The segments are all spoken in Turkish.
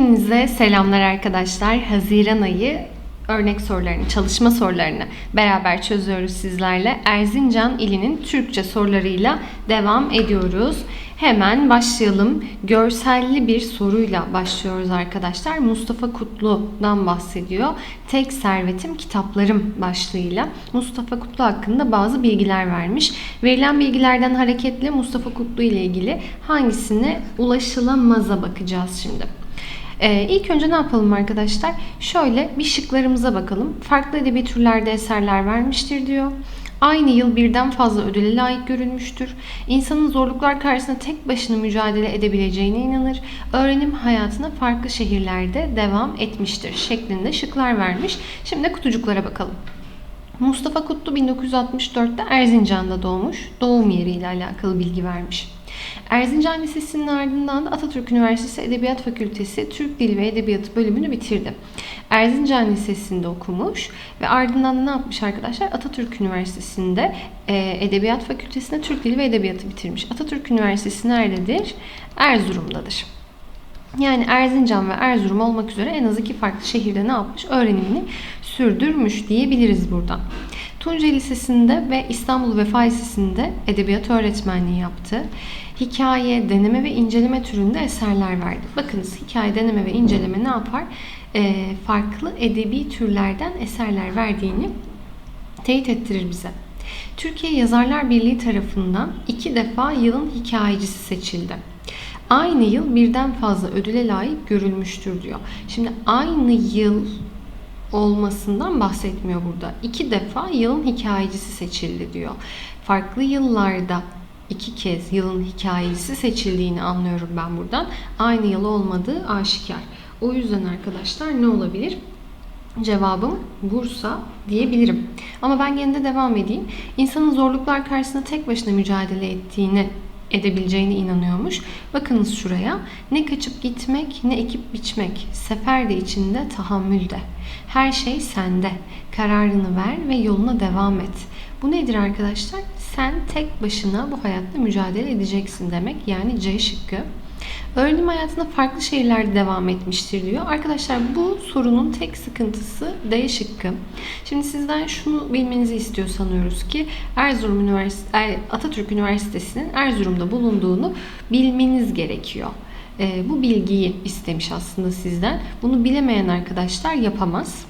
Hepinize selamlar arkadaşlar. Haziran ayı örnek sorularını, çalışma sorularını beraber çözüyoruz sizlerle. Erzincan ilinin Türkçe sorularıyla devam ediyoruz. Hemen başlayalım. Görselli bir soruyla başlıyoruz arkadaşlar. Mustafa Kutlu'dan bahsediyor. Tek servetim kitaplarım başlığıyla. Mustafa Kutlu hakkında bazı bilgiler vermiş. Verilen bilgilerden hareketle Mustafa Kutlu ile ilgili hangisine ulaşılamaza bakacağız şimdi. Ee, ilk önce ne yapalım arkadaşlar? Şöyle bir şıklarımıza bakalım. Farklı edebi türlerde eserler vermiştir diyor. Aynı yıl birden fazla ödüle layık görülmüştür. İnsanın zorluklar karşısında tek başına mücadele edebileceğine inanır. Öğrenim hayatına farklı şehirlerde devam etmiştir şeklinde şıklar vermiş. Şimdi kutucuklara bakalım. Mustafa Kutlu 1964'te Erzincan'da doğmuş. Doğum yeriyle alakalı bilgi vermiş. Erzincan Lisesi'nin ardından da Atatürk Üniversitesi Edebiyat Fakültesi Türk Dili ve Edebiyatı bölümünü bitirdi. Erzincan Lisesi'nde okumuş ve ardından da ne yapmış arkadaşlar? Atatürk Üniversitesi'nde e, Edebiyat Fakültesi'nde Türk Dili ve Edebiyatı bitirmiş. Atatürk Üniversitesi nerededir? Erzurum'dadır. Yani Erzincan ve Erzurum olmak üzere en az iki farklı şehirde ne yapmış? Öğrenimini sürdürmüş diyebiliriz buradan. Tunceli Lisesi'nde ve İstanbul Vefa Lisesi'nde edebiyat öğretmenliği yaptı. Hikaye, deneme ve inceleme türünde eserler verdi. Bakınız hikaye, deneme ve inceleme ne yapar? E, farklı edebi türlerden eserler verdiğini teyit ettirir bize. Türkiye Yazarlar Birliği tarafından iki defa yılın hikayecisi seçildi. Aynı yıl birden fazla ödüle layık görülmüştür diyor. Şimdi aynı yıl olmasından bahsetmiyor burada. İki defa yılın hikayecisi seçildi diyor. Farklı yıllarda iki kez yılın hikayesi seçildiğini anlıyorum ben buradan. Aynı yıl olmadığı aşikar. O yüzden arkadaşlar ne olabilir? Cevabım Bursa diyebilirim. Ama ben yine de devam edeyim. İnsanın zorluklar karşısında tek başına mücadele ettiğini edebileceğine inanıyormuş. Bakınız şuraya. Ne kaçıp gitmek ne ekip biçmek. Sefer de içinde tahammül de. Her şey sende. Kararını ver ve yoluna devam et. Bu nedir arkadaşlar? Sen tek başına bu hayatta mücadele edeceksin demek. Yani C şıkkı. Öğrenim hayatında farklı şehirlerde devam etmiştir diyor. Arkadaşlar bu sorunun tek sıkıntısı D şıkkı. Şimdi sizden şunu bilmenizi istiyor sanıyoruz ki Erzurum Üniversitesi, Atatürk Üniversitesi'nin Erzurum'da bulunduğunu bilmeniz gerekiyor. E, bu bilgiyi istemiş aslında sizden. Bunu bilemeyen arkadaşlar yapamaz.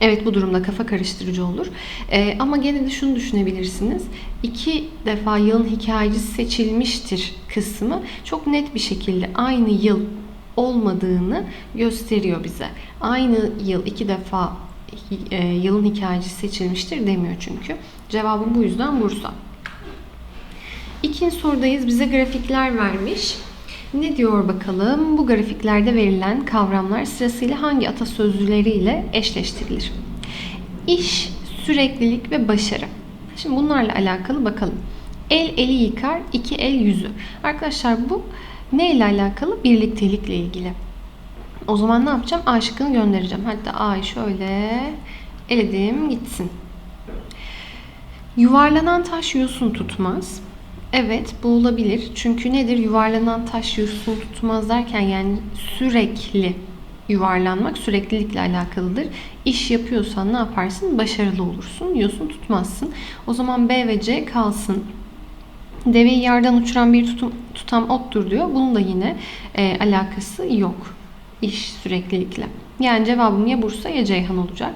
Evet bu durumda kafa karıştırıcı olur. Ee, ama gene de şunu düşünebilirsiniz. İki defa yılın hikayecisi seçilmiştir kısmı çok net bir şekilde aynı yıl olmadığını gösteriyor bize. Aynı yıl iki defa e, yılın hikayecisi seçilmiştir demiyor çünkü. Cevabım bu yüzden Bursa. İkinci sorudayız. Bize grafikler vermiş. Ne diyor bakalım? Bu grafiklerde verilen kavramlar sırasıyla hangi atasözlüleriyle eşleştirilir? İş, süreklilik ve başarı. Şimdi bunlarla alakalı bakalım. El eli yıkar, iki el yüzü. Arkadaşlar bu ne ile alakalı? Birliktelikle ilgili. O zaman ne yapacağım? A şıkkını göndereceğim. Hatta A'yı şöyle eledim gitsin. Yuvarlanan taş yosun tutmaz. Evet bu olabilir. Çünkü nedir? Yuvarlanan taş yosun tutmaz derken yani sürekli yuvarlanmak süreklilikle alakalıdır. İş yapıyorsan ne yaparsın? Başarılı olursun. Yosun tutmazsın. O zaman B ve C kalsın. Deveyi yerden uçuran bir tutum, tutam ottur diyor. Bunun da yine e, alakası yok. İş süreklilikle. Yani cevabım ya Bursa ya Ceyhan olacak.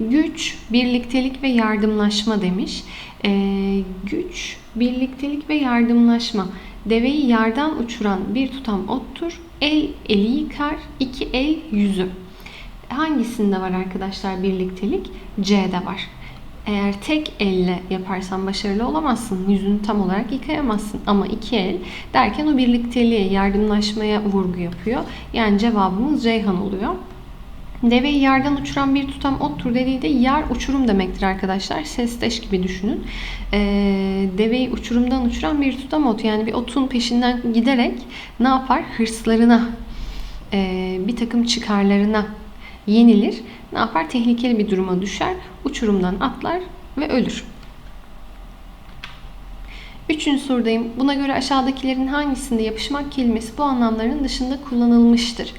Güç, birliktelik ve yardımlaşma demiş. Ee, güç, birliktelik ve yardımlaşma. Deveyi yerden uçuran bir tutam ottur. El eli yıkar, iki el yüzü. Hangisinde var arkadaşlar birliktelik? C'de var. Eğer tek elle yaparsan başarılı olamazsın. Yüzünü tam olarak yıkayamazsın. Ama iki el derken o birlikteliğe, yardımlaşmaya vurgu yapıyor. Yani cevabımız Ceyhan oluyor. Deveyi yerden uçuran bir tutam ottur dediği de yer uçurum demektir arkadaşlar. Sesteş gibi düşünün. E, deveyi uçurumdan uçuran bir tutam ot. Yani bir otun peşinden giderek ne yapar? Hırslarına, e, bir takım çıkarlarına yenilir. Ne yapar? Tehlikeli bir duruma düşer. Uçurumdan atlar ve ölür. Üçüncü sorudayım. Buna göre aşağıdakilerin hangisinde yapışmak kelimesi bu anlamların dışında kullanılmıştır?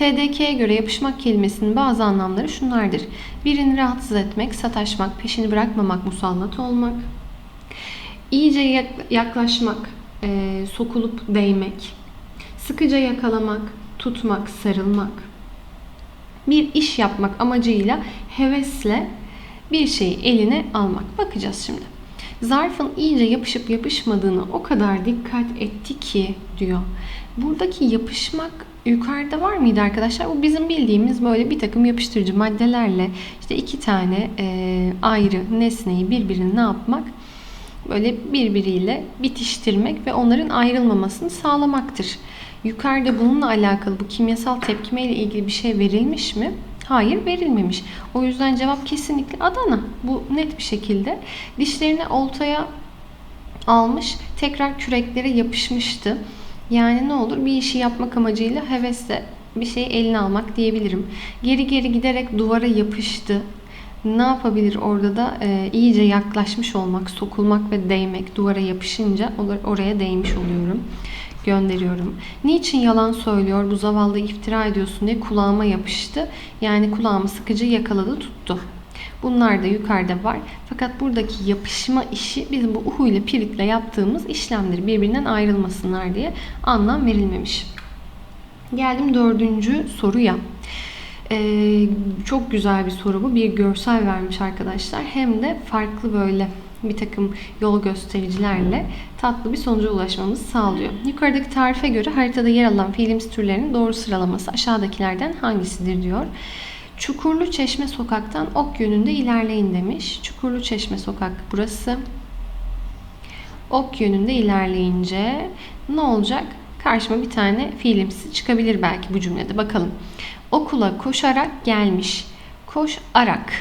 TDK'ye göre yapışmak kelimesinin bazı anlamları şunlardır. Birini rahatsız etmek, sataşmak, peşini bırakmamak, musallat olmak. İyice yak- yaklaşmak, e, sokulup değmek. Sıkıca yakalamak, tutmak, sarılmak. Bir iş yapmak amacıyla hevesle bir şeyi eline almak. Bakacağız şimdi. Zarfın iyice yapışıp yapışmadığını o kadar dikkat etti ki diyor. Buradaki yapışmak yukarıda var mıydı arkadaşlar? Bu bizim bildiğimiz böyle bir takım yapıştırıcı maddelerle işte iki tane e, ayrı nesneyi birbirine ne yapmak? Böyle birbiriyle bitiştirmek ve onların ayrılmamasını sağlamaktır. Yukarıda bununla alakalı bu kimyasal tepkime ile ilgili bir şey verilmiş mi? Hayır verilmemiş. O yüzden cevap kesinlikle Adana. Bu net bir şekilde. Dişlerini oltaya almış, tekrar küreklere yapışmıştı. Yani ne olur bir işi yapmak amacıyla hevesle bir şeyi eline almak diyebilirim. Geri geri giderek duvara yapıştı. Ne yapabilir orada da e, iyice yaklaşmış olmak, sokulmak ve değmek. Duvara yapışınca or- oraya değmiş oluyorum. Gönderiyorum. Niçin yalan söylüyor bu zavallı iftira ediyorsun diye kulağıma yapıştı. Yani kulağımı sıkıcı yakaladı tuttu. Bunlar da yukarıda var. Fakat buradaki yapışma işi bizim bu uhu ile piritle yaptığımız işlemdir. Birbirinden ayrılmasınlar diye anlam verilmemiş. Geldim dördüncü soruya. Ee, çok güzel bir soru bu. Bir görsel vermiş arkadaşlar. Hem de farklı böyle bir takım yol göstericilerle tatlı bir sonuca ulaşmamızı sağlıyor. Yukarıdaki tarife göre haritada yer alan fiilimiz türlerinin doğru sıralaması aşağıdakilerden hangisidir diyor. Çukurlu Çeşme sokaktan ok yönünde ilerleyin demiş. Çukurlu Çeşme sokak burası. Ok yönünde ilerleyince ne olacak? Karşıma bir tane fiilimsi çıkabilir belki bu cümlede. Bakalım. Okula koşarak gelmiş. Koş arak.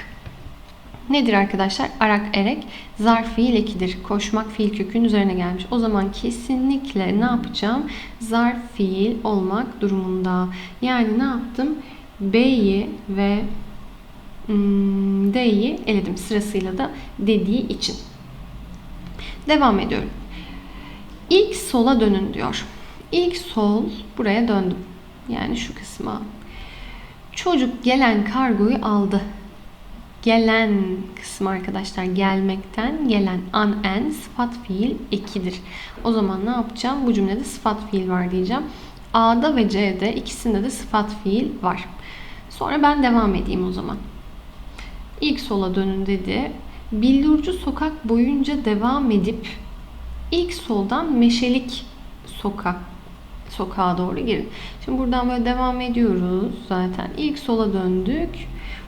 Nedir arkadaşlar? Arak erek zarf fiil ekidir. Koşmak fiil kökünün üzerine gelmiş. O zaman kesinlikle ne yapacağım? Zarf fiil olmak durumunda. Yani ne yaptım? B'yi ve hmm, D'yi eledim sırasıyla da dediği için. Devam ediyorum. İlk sola dönün diyor. İlk sol buraya döndüm. Yani şu kısma. Çocuk gelen kargoyu aldı. Gelen kısmı arkadaşlar gelmekten gelen an en sıfat fiil ekidir. O zaman ne yapacağım? Bu cümlede sıfat fiil var diyeceğim. A'da ve C'de ikisinde de sıfat fiil var. Sonra ben devam edeyim o zaman. İlk sola dönün dedi. Billurcu sokak boyunca devam edip ilk soldan Meşelik sokak sokağa doğru girin. Şimdi buradan böyle devam ediyoruz zaten. İlk sola döndük.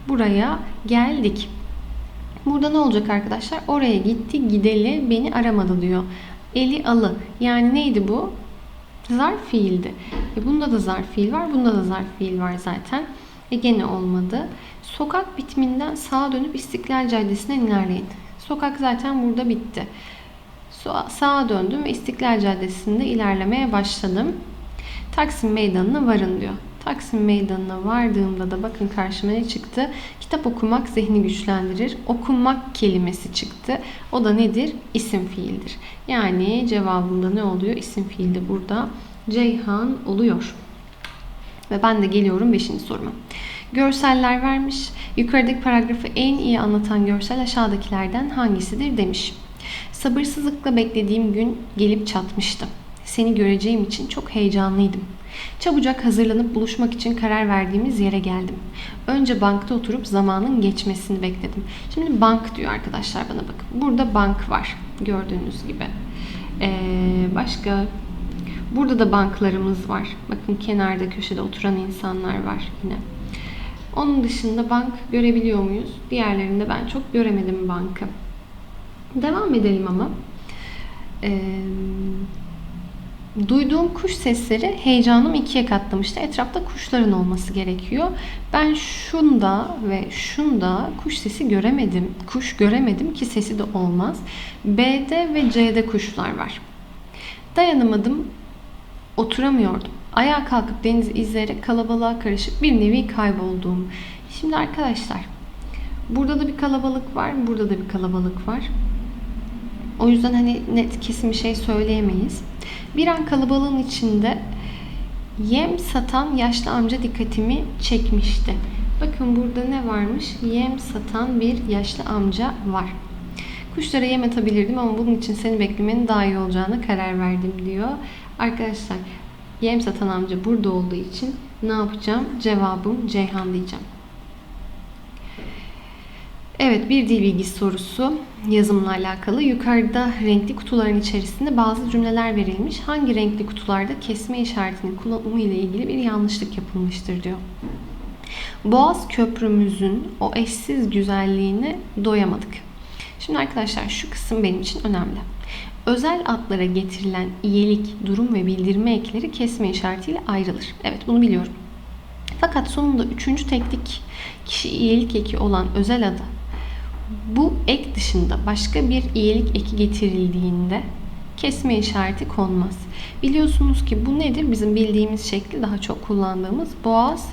Buraya geldik. Burada ne olacak arkadaşlar? Oraya gitti gideli beni aramadı diyor. Eli alı. Yani neydi bu? Zarf fiildi. E bunda da zarf fiil var. Bunda da zarf fiil var zaten. E gene olmadı. Sokak bitiminden sağa dönüp İstiklal Caddesi'ne ilerleyin. Sokak zaten burada bitti. Sağa döndüm ve İstiklal Caddesi'nde ilerlemeye başladım. Taksim Meydanı'na varın diyor. Taksim Meydanı'na vardığımda da bakın karşıma ne çıktı? Kitap okumak zihni güçlendirir. Okunmak kelimesi çıktı. O da nedir? İsim fiildir. Yani cevabında ne oluyor? İsim fiilde burada Ceyhan oluyor. Ve ben de geliyorum 5. soruma. Görseller vermiş. Yukarıdaki paragrafı en iyi anlatan görsel aşağıdakilerden hangisidir demiş. Sabırsızlıkla beklediğim gün gelip çatmıştı. Seni göreceğim için çok heyecanlıydım. Çabucak hazırlanıp buluşmak için karar verdiğimiz yere geldim. Önce bankta oturup zamanın geçmesini bekledim. Şimdi bank diyor arkadaşlar bana bakın. Burada bank var gördüğünüz gibi. Ee, başka burada da banklarımız var. Bakın kenarda köşede oturan insanlar var yine. Onun dışında bank görebiliyor muyuz? Diğerlerinde ben çok göremedim bankı. Devam edelim ama. Ee, duyduğum kuş sesleri heyecanım ikiye katlamıştı. Etrafta kuşların olması gerekiyor. Ben şunda ve şunda kuş sesi göremedim. Kuş göremedim ki sesi de olmaz. B'de ve C'de kuşlar var. Dayanamadım. Oturamıyordum. Ayağa kalkıp denizi izleyerek kalabalığa karışıp bir nevi kaybolduğum. Şimdi arkadaşlar burada da bir kalabalık var. Burada da bir kalabalık var. O yüzden hani net kesin bir şey söyleyemeyiz. Bir an kalabalığın içinde Yem satan yaşlı amca dikkatimi çekmişti. Bakın burada ne varmış? Yem satan bir yaşlı amca var. Kuşlara yem atabilirdim ama bunun için seni beklemenin daha iyi olacağına karar verdim diyor. Arkadaşlar yem satan amca burada olduğu için ne yapacağım? Cevabım Ceyhan diyeceğim. Evet bir dil bilgisi sorusu yazımla alakalı. Yukarıda renkli kutuların içerisinde bazı cümleler verilmiş. Hangi renkli kutularda kesme işaretinin kullanımı ile ilgili bir yanlışlık yapılmıştır diyor. Boğaz köprümüzün o eşsiz güzelliğine doyamadık. Şimdi arkadaşlar şu kısım benim için önemli. Özel adlara getirilen iyilik, durum ve bildirme ekleri kesme işaretiyle ayrılır. Evet bunu biliyorum. Fakat sonunda üçüncü teknik kişi iyilik eki olan özel adı bu ek dışında başka bir iyilik eki getirildiğinde kesme işareti konmaz. Biliyorsunuz ki bu nedir? Bizim bildiğimiz şekli daha çok kullandığımız boğaz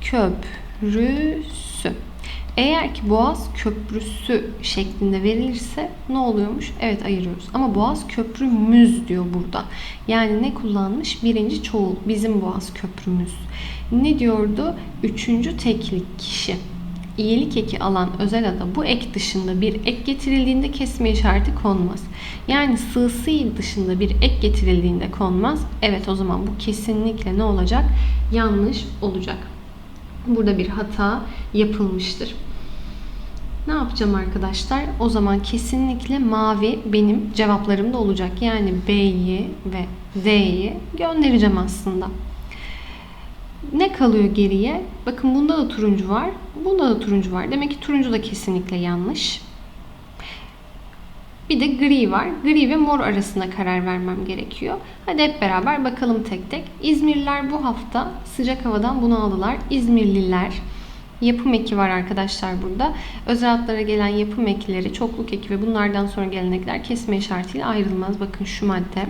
köprüsü. Eğer ki Boğaz Köprüsü şeklinde verilirse ne oluyormuş? Evet ayırıyoruz. Ama Boğaz Köprümüz diyor burada. Yani ne kullanmış? Birinci çoğul. Bizim Boğaz Köprümüz. Ne diyordu? Üçüncü teklik kişi. İyilik eki alan özel ada bu ek dışında bir ek getirildiğinde kesme işareti konmaz. Yani sığsı dışında bir ek getirildiğinde konmaz. Evet o zaman bu kesinlikle ne olacak? Yanlış olacak. Burada bir hata yapılmıştır. Ne yapacağım arkadaşlar? O zaman kesinlikle mavi benim cevaplarımda olacak. Yani B'yi ve D'yi göndereceğim aslında. Ne kalıyor geriye? Bakın bunda da turuncu var. Bunda da turuncu var. Demek ki turuncu da kesinlikle yanlış. Bir de gri var. Gri ve mor arasında karar vermem gerekiyor. Hadi hep beraber bakalım tek tek. İzmirliler bu hafta sıcak havadan bunu aldılar. İzmirliler yapım eki var arkadaşlar burada. Özel adlara gelen yapım ekleri, çokluk eki ve bunlardan sonra gelenekler kesme işaretiyle ayrılmaz. Bakın şu madde.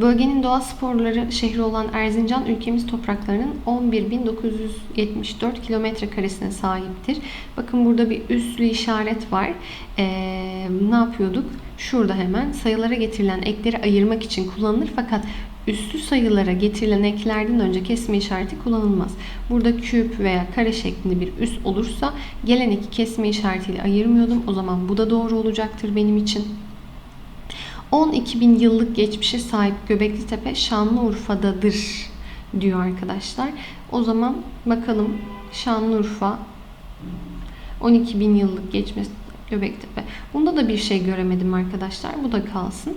Bölgenin doğa sporları şehri olan Erzincan ülkemiz topraklarının 11.974 kilometre karesine sahiptir. Bakın burada bir üslü işaret var. Ee, ne yapıyorduk? Şurada hemen sayılara getirilen ekleri ayırmak için kullanılır fakat üslü sayılara getirilen eklerden önce kesme işareti kullanılmaz. Burada küp veya kare şeklinde bir üs olursa gelen eki kesme işaretiyle ayırmıyordum. O zaman bu da doğru olacaktır benim için. 12 bin yıllık geçmişe sahip Göbekli Tepe Şanlıurfa'dadır diyor arkadaşlar. O zaman bakalım Şanlıurfa 12 bin yıllık geçmiş Göbektepe. Bunda da bir şey göremedim arkadaşlar. Bu da kalsın.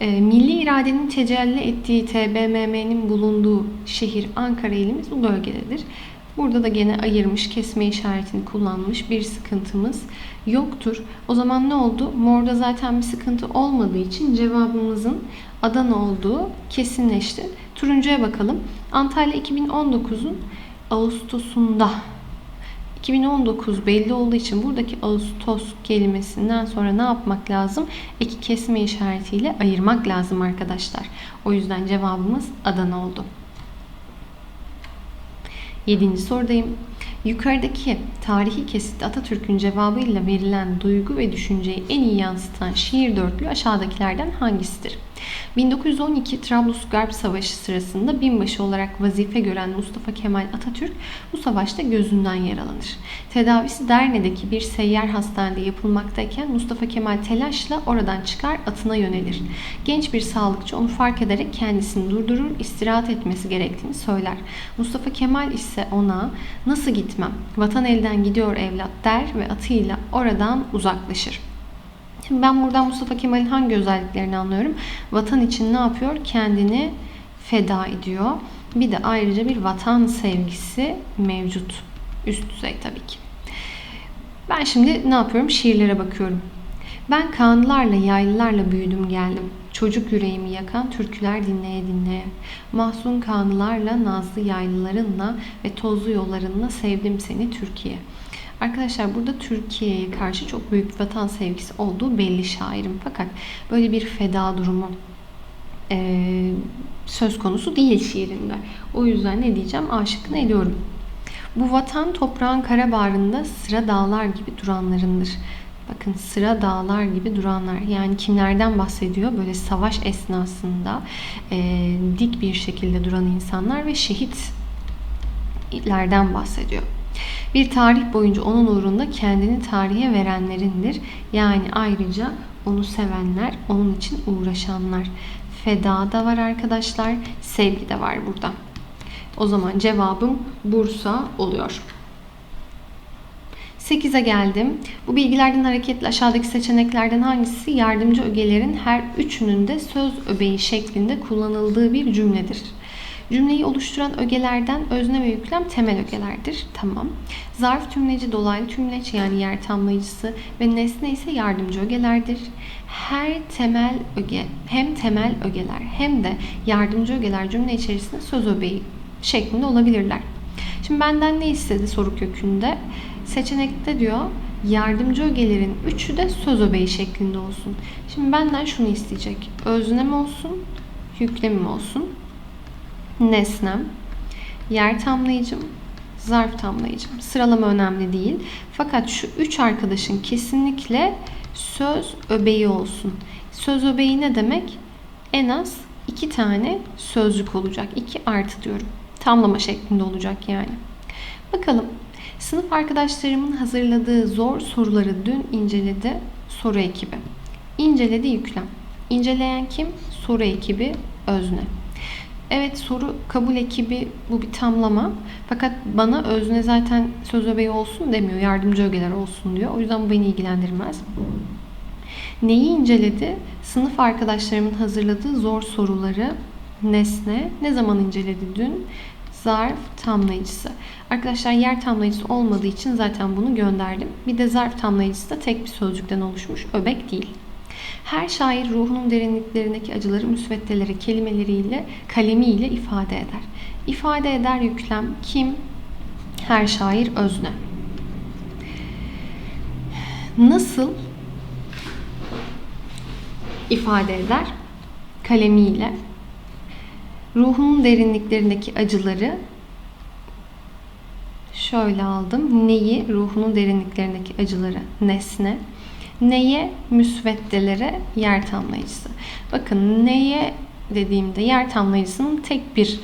E, milli iradenin tecelli ettiği TBMM'nin bulunduğu şehir Ankara ilimiz bu bölgededir. Burada da gene ayırmış, kesme işaretini kullanmış bir sıkıntımız yoktur. O zaman ne oldu? Morda zaten bir sıkıntı olmadığı için cevabımızın Adana olduğu kesinleşti. Turuncuya bakalım. Antalya 2019'un Ağustos'unda 2019 belli olduğu için buradaki Ağustos kelimesinden sonra ne yapmak lazım? Eki kesme işaretiyle ayırmak lazım arkadaşlar. O yüzden cevabımız Adana oldu. Yedinci sorudayım. Yukarıdaki tarihi kesit Atatürk'ün cevabıyla verilen duygu ve düşünceyi en iyi yansıtan şiir dörtlü aşağıdakilerden hangisidir? 1912 Trablusgarp Savaşı sırasında binbaşı olarak vazife gören Mustafa Kemal Atatürk bu savaşta gözünden yaralanır. Tedavisi Derne'deki bir seyyar hastanede yapılmaktayken Mustafa Kemal telaşla oradan çıkar atına yönelir. Genç bir sağlıkçı onu fark ederek kendisini durdurur, istirahat etmesi gerektiğini söyler. Mustafa Kemal ise ona nasıl gitmem, vatan elden gidiyor evlat der ve atıyla oradan uzaklaşır. Şimdi ben buradan Mustafa Kemal'in hangi özelliklerini anlıyorum? Vatan için ne yapıyor? Kendini feda ediyor. Bir de ayrıca bir vatan sevgisi mevcut. Üst düzey tabii ki. Ben şimdi ne yapıyorum? Şiirlere bakıyorum. Ben kanlarla, yaylılarla büyüdüm geldim. Çocuk yüreğimi yakan türküler dinleye dinleye. Mahzun kanlarla, nazlı yaylılarınla ve tozlu yollarınla sevdim seni Türkiye.'' Arkadaşlar burada Türkiye'ye karşı çok büyük vatan sevgisi olduğu belli şairim. Fakat böyle bir feda durumu e, söz konusu değil şiirinde. O yüzden ne diyeceğim? Aşıkını ediyorum. Bu vatan toprağın kara bağrında sıra dağlar gibi duranlarındır. Bakın sıra dağlar gibi duranlar. Yani kimlerden bahsediyor? Böyle savaş esnasında e, dik bir şekilde duran insanlar ve şehitlerden bahsediyor. Bir tarih boyunca onun uğrunda kendini tarihe verenlerindir. Yani ayrıca onu sevenler, onun için uğraşanlar. Feda da var arkadaşlar, sevgi de var burada. O zaman cevabım Bursa oluyor. 8'e geldim. Bu bilgilerden hareketle aşağıdaki seçeneklerden hangisi yardımcı ögelerin her üçünün de söz öbeği şeklinde kullanıldığı bir cümledir? Cümleyi oluşturan ögelerden özne ve yüklem temel ögelerdir. Tamam. Zarf tümleci dolaylı tümleç yani yer tamlayıcısı ve nesne ise yardımcı ögelerdir. Her temel öge hem temel ögeler hem de yardımcı ögeler cümle içerisinde söz öbeği şeklinde olabilirler. Şimdi benden ne istedi soru kökünde? Seçenekte diyor yardımcı ögelerin üçü de söz öbeği şeklinde olsun. Şimdi benden şunu isteyecek. Özne mi olsun, yüklemi mi olsun? Nesnem, yer tamlayıcım, zarf tamlayıcım. Sıralama önemli değil. Fakat şu üç arkadaşın kesinlikle söz öbeği olsun. Söz öbeği ne demek? En az iki tane sözcük olacak. İki artı diyorum. Tamlama şeklinde olacak yani. Bakalım Sınıf arkadaşlarımın hazırladığı zor soruları dün inceledi soru ekibi. İnceledi yüklem. İnceleyen kim? Soru ekibi özne. Evet soru kabul ekibi bu bir tamlama. Fakat bana özne zaten söz öbeği olsun demiyor. Yardımcı ögeler olsun diyor. O yüzden bu beni ilgilendirmez. Neyi inceledi? Sınıf arkadaşlarımın hazırladığı zor soruları nesne ne zaman inceledi dün? zarf tamlayıcısı. Arkadaşlar yer tamlayıcısı olmadığı için zaten bunu gönderdim. Bir de zarf tamlayıcısı da tek bir sözcükten oluşmuş. Öbek değil. Her şair ruhunun derinliklerindeki acıları müsveddeleri kelimeleriyle, kalemiyle ifade eder. İfade eder yüklem kim? Her şair özne. Nasıl ifade eder? Kalemiyle ruhunun derinliklerindeki acıları şöyle aldım. Neyi? Ruhunun derinliklerindeki acıları nesne. Neye? Müsveddelere yer tamlayıcısı. Bakın neye dediğimde yer tamlayıcısının tek bir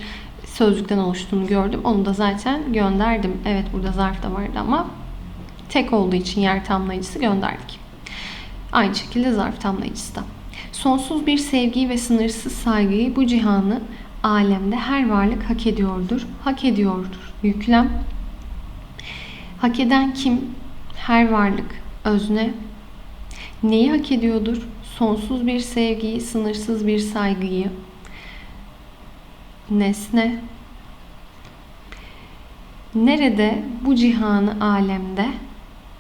sözcükten oluştuğunu gördüm. Onu da zaten gönderdim. Evet burada zarf da vardı ama tek olduğu için yer tamlayıcısı gönderdik. Aynı şekilde zarf tamlayıcısı da. Sonsuz bir sevgiyi ve sınırsız saygıyı bu cihanı alemde her varlık hak ediyordur. Hak ediyordur. Yüklem. Hak eden kim? Her varlık. Özne. Neyi hak ediyordur? Sonsuz bir sevgiyi, sınırsız bir saygıyı. Nesne. Nerede bu cihanı alemde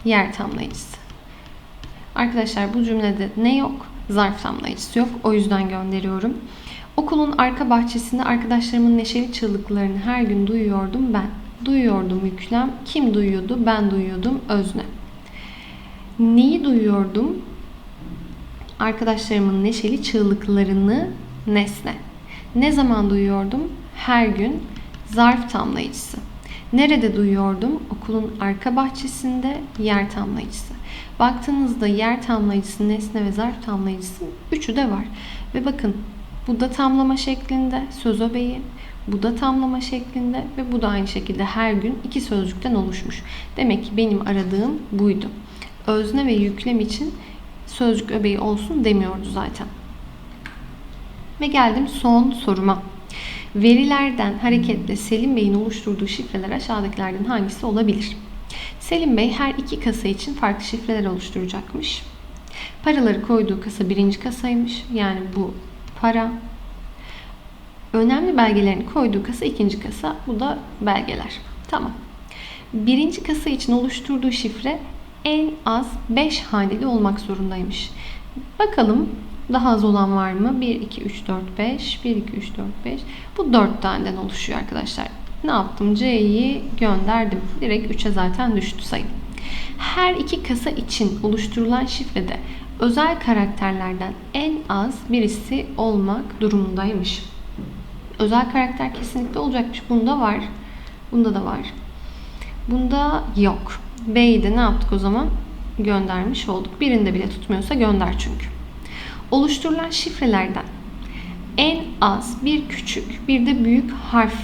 yer tamlayıcısı? Arkadaşlar bu cümlede ne yok? Zarf tamlayıcısı yok. O yüzden gönderiyorum. Okulun arka bahçesinde arkadaşlarımın neşeli çığlıklarını her gün duyuyordum ben. Duyuyordum yüklem. Kim duyuyordu? Ben duyuyordum özne. Neyi duyuyordum? Arkadaşlarımın neşeli çığlıklarını nesne. Ne zaman duyuyordum? Her gün zarf tamlayıcısı. Nerede duyuyordum? Okulun arka bahçesinde yer tamlayıcısı. Baktığınızda yer tamlayıcısı, nesne ve zarf tamlayıcısı üçü de var. Ve bakın bu da tamlama şeklinde söz öbeği. Bu da tamlama şeklinde ve bu da aynı şekilde her gün iki sözcükten oluşmuş. Demek ki benim aradığım buydu. Özne ve yüklem için sözcük öbeği olsun demiyordu zaten. Ve geldim son soruma. Verilerden hareketle Selim Bey'in oluşturduğu şifreler aşağıdakilerden hangisi olabilir? Selim Bey her iki kasa için farklı şifreler oluşturacakmış. Paraları koyduğu kasa birinci kasaymış. Yani bu para. Önemli belgelerini koyduğu kasa ikinci kasa. Bu da belgeler. Tamam. Birinci kasa için oluşturduğu şifre en az 5 haneli olmak zorundaymış. Bakalım daha az olan var mı? 1, 2, 3, 4, 5. 1, 2, 3, 4, 5. Bu 4 taneden oluşuyor arkadaşlar. Ne yaptım? C'yi gönderdim. Direkt 3'e zaten düştü sayı. Her iki kasa için oluşturulan şifrede özel karakterlerden en az birisi olmak durumundaymış. Özel karakter kesinlikle olacakmış. Bunda var. Bunda da var. Bunda yok. B'yi de ne yaptık o zaman? göndermiş olduk. Birinde bile tutmuyorsa gönder çünkü. Oluşturulan şifrelerden en az bir küçük bir de büyük harf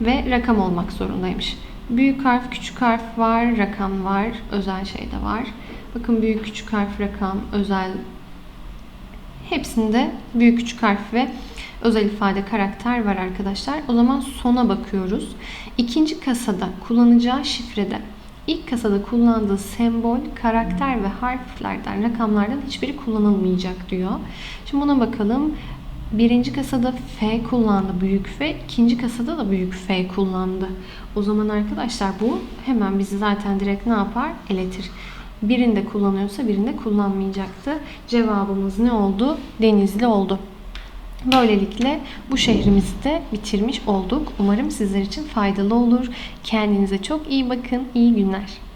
ve rakam olmak zorundaymış. Büyük harf, küçük harf var, rakam var, özel şey de var. Bakın büyük, küçük harf, rakam, özel hepsinde büyük, küçük harf ve özel ifade karakter var arkadaşlar. O zaman sona bakıyoruz. İkinci kasada kullanacağı şifrede ilk kasada kullandığı sembol, karakter ve harflerden, rakamlardan hiçbiri kullanılmayacak diyor. Şimdi buna bakalım. Birinci kasada F kullandı büyük F, ikinci kasada da büyük F kullandı. O zaman arkadaşlar bu hemen bizi zaten direkt ne yapar? Eletir. Birinde kullanıyorsa birinde kullanmayacaktı. Cevabımız ne oldu? Denizli oldu. Böylelikle bu şehrimizi de bitirmiş olduk. Umarım sizler için faydalı olur. Kendinize çok iyi bakın. İyi günler.